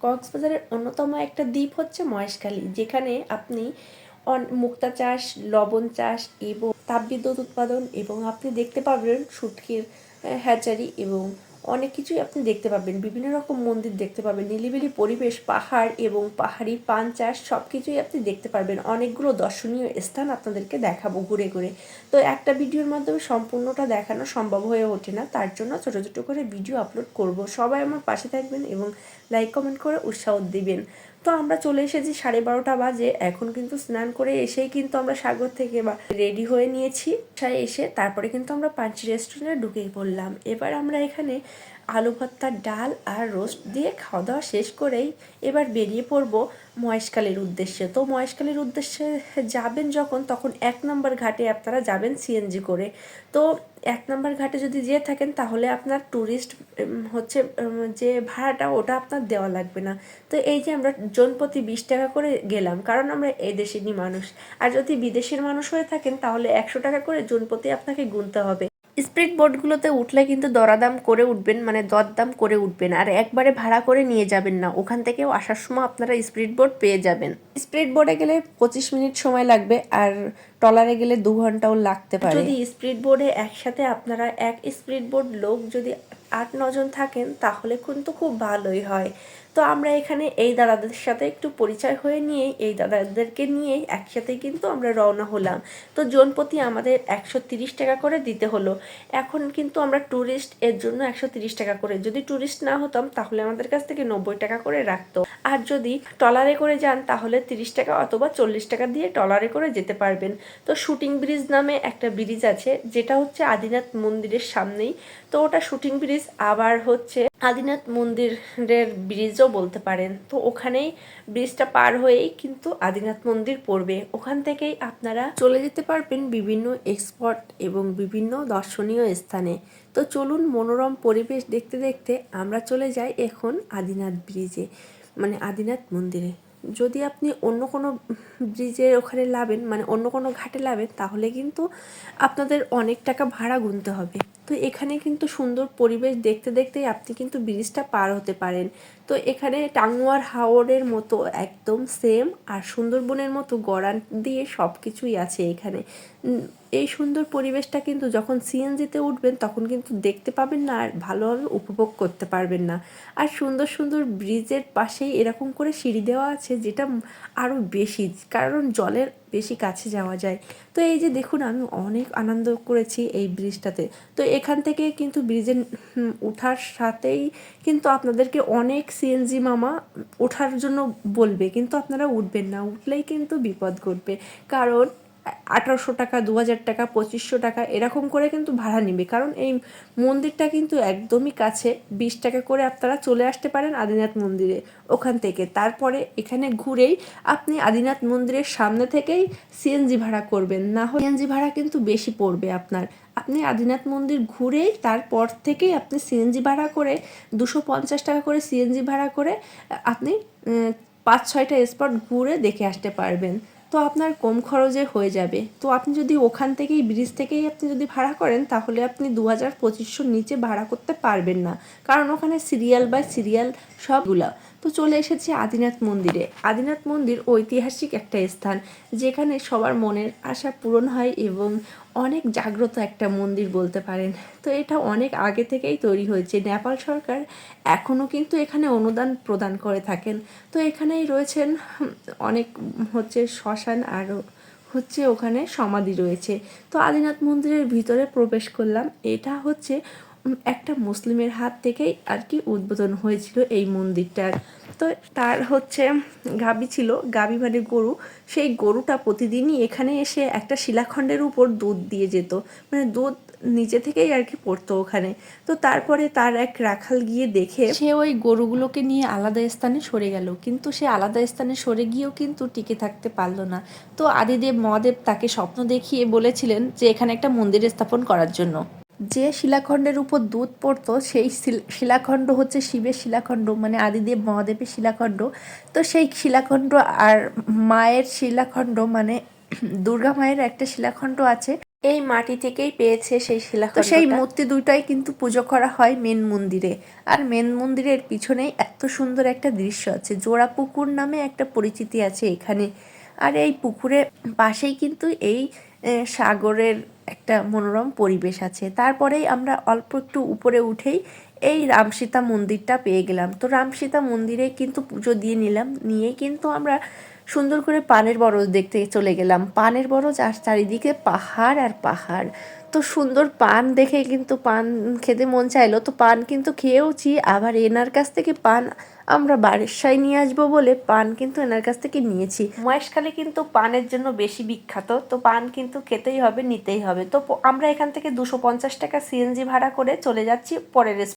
কক্সবাজারের অন্যতম একটা দ্বীপ হচ্ছে মহেশখালী, যেখানে আপনি মুক্তা চাষ, লবণ চাষ এবং তাপবিদ্যুৎ উৎপাদন এবং আপনি দেখতে পাবেন শুটকির হ্যাচারি এবং অনেক কিছুই আপনি দেখতে পাবেন। বিভিন্ন রকম মন্দির দেখতে পাবেন। নিলিবিলি পরিবেশ, পাহাড় এবং পাহাড়ি পান চাষ সব কিছুই আপনি দেখতে পারবেন। অনেকগুলো দর্শনীয় স্থান আপনাদেরকে দেখাবো ঘুরে ঘুরে। তো একটা ভিডিওর মাধ্যমে সম্পূর্ণটা দেখানো সম্ভব হয়ে ওঠে না। তার জন্য ছোটো ছোটো করে ভিডিও আপলোড করব। সবাই আমার পাশে থাকবেন এবং লাইক কমেন্ট করে উৎসাহ দিবেন। তো আমরা চলে এসেছি সাড়ে বারোটা বাজে। এখন কিন্তু স্নান করে এসেই কিন্তু আমরা সাগর থেকে বা রেডি হয়ে নিয়েছি। এসে তারপরে কিন্তু আমরা পাঞ্চি রেস্টুরেন্টে ঢুকেই পড়লাম। এবার আমরা এখানে আলু ভর্তার ডাল আর রোস্ট দিয়ে খাওয়া দাওয়া শেষ করেই এবার বেরিয়ে পড়ব মহেশখালীর উদ্দেশ্যে। তো মহেশখালীর উদ্দেশ্যে যাবেন যখন, তখন এক নম্বর ঘাটে আপনারা যাবেন সিএনজি করে। তো এক নম্বর ঘাটে যদি যেয়ে থাকেন, তাহলে আপনার ট্যুরিস্ট হচ্ছে যে ভাড়াটা, ওটা আপনার দেওয়া লাগবে না। তো এই যে আমরা জনপ্রতি বিশ টাকা করে গেলাম, কারণ আমরা এই দেশেরই মানুষ। আর যদি বিদেশের মানুষ হয়ে থাকেন, তাহলে একশো টাকা করে জনপ্রতি আপনাকে গুনতে হবে। স্পিড বোটগুলোতে উঠলে কিন্তু দরাদাম করে উঠবেন মানে দরদাম করে উঠবেন। আর একবারে ভাড়া করে নিয়ে যাবেন না। ওখান থেকেও আসার সময় আপনারা স্পিড বোট পেয়ে যাবেন। স্পিড বোটে গেলে পঁচিশ মিনিট সময় লাগবে আর ট্রলারে গেলে দু ঘন্টাও লাগতে পারে। যদি স্পিড বোর্ডে একসাথে আপনারা এক স্পিড বোর্ড লোক যদি আট, নজন থাকেন, তাহলে কিন্তু খুব ভালোই হয়। তো আমরা এখানে এই দাদাদের সাথে একটু পরিচয় হয়ে নিয়ে এই দাদাদেরকে নিয়ে একসাথে কিন্তু আমরা রওনা হলাম। তো জনপ্রতি আমাদের একশো তিরিশ টাকা করে দিতে হলো। এখন কিন্তু আমরা ট্যুরিস্ট এর জন্য একশো তিরিশ টাকা করে, যদি ট্যুরিস্ট না হতাম তাহলে আমাদের কাছ থেকে নব্বই টাকা করে রাখতো। আর যদি ট্রলারে করে যান তাহলে তিরিশ টাকা অথবা চল্লিশ টাকা দিয়ে ট্রলারে করে যেতে পারবেন। তো শুটিং ব্রিজ নামে একটা ব্রিজ আছে, যেটা হচ্ছে আদিনাথ মন্দিরের সামনেই। তো ওটা শুটিং ব্রিজ, আবার হচ্ছে আদিনাথ মন্দিরের ব্রিজও বলতে পারেন। তো ওখানেই ব্রিজটা পার হয়েই কিন্তু আদিনাথ মন্দির পড়বে। ওখান থেকেই আপনারা চলে যেতে পারবেন বিভিন্ন এক্সপট এবং বিভিন্ন দর্শনীয় স্থানে। তো চলুন মনোরম পরিবেশ দেখতে দেখতে আমরা চলে যাই এখন আদিনাথ ব্রিজে মানে আদিনাথ মন্দিরে। যদি আপনি অন্য কোনো ব্রিজের ওখানে লাভেন মানে অন্য কোনো ঘাটে লাভেন, তাহলে কিন্তু আপনাদের অনেক টাকা ভাড়া গুনতে হবে। তো এখানে কিন্তু সুন্দর পরিবেশ দেখতে দেখতেই আপনি কিন্তু ব্রিজটা পার হতে পারেন। এখানে টাঙ্গুয়ার হাওরের মতো একদম সেম আর সুন্দরবনের মতো গড়ান দিয়ে সব কিছুই আছে এখানে। এই সুন্দর পরিবেশটা কিন্তু যখন সিএনজিতে উঠবেন তখন কিন্তু দেখতে পাবেন না আর ভালোভাবে উপভোগ করতে পারবেন না। আর সুন্দর সুন্দর ব্রিজের পাশেই এরকম করে সিঁড়ি দেওয়া আছে যেটা আরও বেশি, কারণ জলের বেশি কাছে যাওয়া যায়। তো এই যে দেখুন, আমি অনেক আনন্দ করেছি এই ব্রিজটাতে। তো এখান থেকে কিন্তু ব্রিজে ওঠার সাথেই কিন্তু আপনাদেরকে অনেক সিএনজি মামা ওঠার জন্য বলবে, কিন্তু আপনারা উঠবেন না। উঠলেই কিন্তু বিপদ ঘটবে। কারণ আঠারোশো টাকা দু হাজার টাকা, পঁচিশশো টাকা, এরকম করে কিন্তু ভাড়া নেবে। কারণ এই মন্দিরটা কিন্তু একদমই কাছে, বিশ টাকা করে আপনারা চলে আসতে পারেন আদিনাথ মন্দিরে ওখান থেকে। তারপরে এখানে ঘুরেই আপনি আদিনাথ মন্দিরের সামনে থেকেই সিএনজি ভাড়া করবেন। না হলে সিএনজি ভাড়া কিন্তু বেশি পড়বে আপনার। আপনি আদিনাথ মন্দির ঘুরেই তারপর থেকেই আপনি সিএনজি ভাড়া করে, দুশো পঞ্চাশ টাকা করে সিএনজি ভাড়া করে, আপনি পাঁচ, ছয়টা স্পট ঘুরে দেখে আসতে পারবেন। তো আপনার কম খরচে হয়ে যাবে। তো আপনি যদি ওখান থেকেই, ব্রিজ থেকেই আপনি যদি ভাড়া করেন, তাহলে আপনি দু হাজার পঁচিশশোর নিচে ভাড়া করতে পারবেন না। কারণ ওখানে সিরিয়াল বাই সিরিয়াল সবগুলা। তো চলে এসেছি আদিনাথ মন্দিরে। আদিনাথ মন্দির ঐতিহাসিক একটা স্থান, যেখানে সবার মনের আশা পূরণ হয় এবং অনেক জাগ্রত একটা মন্দির বলতে পারেন। তো এটা অনেক আগে থেকেই তৈরি হয়েছে। নেপাল সরকার এখনও কিন্তু এখানে অনুদান প্রদান করে থাকেন। তো এখানেই রয়েছেন অনেক হচ্ছে শ্মশান আরও হচ্ছে ওখানে সমাধি রয়েছে। তো আদিনাথ মন্দিরের ভিতরে প্রবেশ করলাম। এটা হচ্ছে একটা মুসলিমের হাত থেকেই আর কি উদ্বোধন হয়েছিল এই মন্দিরটার তো তার হচ্ছে গাবি ছিল, গাবি মানে গরু। সেই গরুটা প্রতিদিনই এখানে এসে একটা শিলাখণ্ডের উপর দুধ দিয়ে যেত। মানে দুধ নিচে থেকেই আর কি পড়তো ওখানে। তো তারপরে তার এক রাখাল গিয়ে দেখে সে ওই গরুগুলোকে নিয়ে আলাদা স্থানে সরে গেল। কিন্তু সে আলাদা স্থানে সরে গিয়েও কিন্তু টিকে থাকতে পারল না। তো আদিদেব মহাদেব তাকে স্বপ্ন দেখিয়ে বলেছিলেন যে এখানে একটা মন্দির স্থাপন করার জন্য। যে শিলাখণ্ডের উপর দুধ পড়তো সেই শিল- শিলাখণ্ড হচ্ছে শিবের শিলাখণ্ড মানে আদিদেব মহাদেবের শিলাখণ্ড। তো সেই শিলাখণ্ড আর মায়ের শিলাখণ্ড মানে দুর্গা মায়ের একটা শিলাখণ্ড আছে এই মাটি থেকেই পেয়েছে সেই শিলা তো সেই মূর্তি দুইটাই কিন্তু পুজো করা হয় মেন মন্দিরে। আর মেন মন্দিরের পিছনেই এত সুন্দর একটা দৃশ্য আছে জোড়া পুকুর নামে একটা পরিচিতি আছে এখানে। আর এই পুকুরের পাশেই কিন্তু এই সাগরের একটা মনোরম পরিবেশ আছে। তারপরেই আমরা অল্প একটু উপরে উঠেই এই রামসীতা মন্দিরটা পেয়ে গেলাম। তো রামসীতা মন্দিরে কিন্তু পুজো দিয়ে নিলাম। নিয়ে কিন্তু আমরা সুন্দর করে পানের বরজ দেখতে চলে গেলাম। পানের বরজ আর চারিদিকে পাহাড় আর পাহাড়। তো সুন্দর পান দেখে কিন্তু পান খেতে মন চাইলো। তো পান কিন্তু খেয়েওছি। আবার এনার কাছ থেকে পান আমরা বারেসায় নিয়ে আসব বলে পান কিন্তু এনার কাছ থেকে নিয়েছি। মহেশখালী কিন্তু পানের জন্য বেশি বিখ্যাত। তো পান কিন্তু খেতেই হবে, নিতেই হবে। তো আমরা এখান থেকে দুশো পঞ্চাশ টাকা সিএনজি ভাড়া করে চলে যাচ্ছি পরের